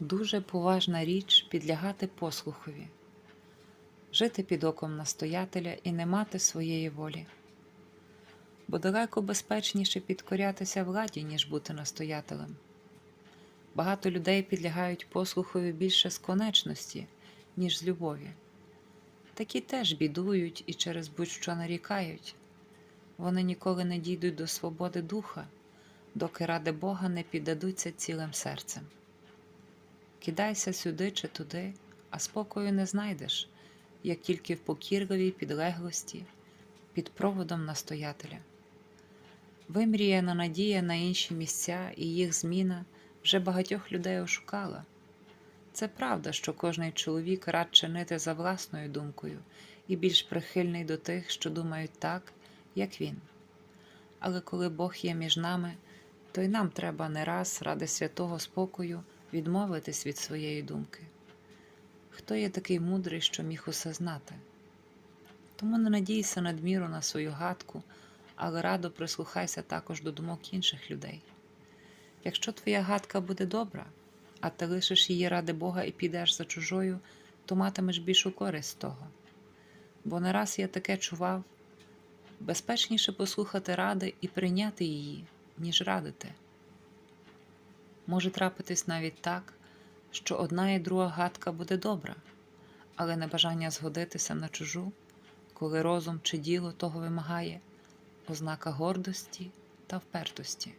Дуже поважна річ підлягати послухові, жити під оком настоятеля і не мати своєї волі. Бо далеко безпечніше підкорятися владі, ніж бути настоятелем. Багато людей підлягають послухові більше з конечності, ніж з любові. Такі теж бідують і через будь-що нарікають. Вони ніколи не дійдуть до свободи духа, доки ради Бога не піддадуться цілим серцем. Кидайся сюди чи туди, а спокою не знайдеш, як тільки в покірливій підлеглості, під проводом настоятеля. Вимріяна надія на інші місця і їх зміна вже багатьох людей ошукала. Це правда, що кожний чоловік рад чинити за власною думкою і більш прихильний до тих, що думають так, як він. Але коли Бог є між нами, то й нам треба не раз ради святого спокою відмовитись від своєї думки. Хто є такий мудрий, що міг усе знати? Тому не надійся надміру на свою гадку, але радо прислухайся також до думок інших людей. Якщо твоя гадка буде добра, а ти лишиш її ради Бога і підеш за чужою, то матимеш більшу користь з того. Бо не раз я таке чував безпечніше послухати ради і прийняти її, ніж радити. Може трапитись навіть так, що одна і друга гадка буде добра, але небажання згодитися на чужу, коли розум чи діло того вимагає, ознака гордості та впертості.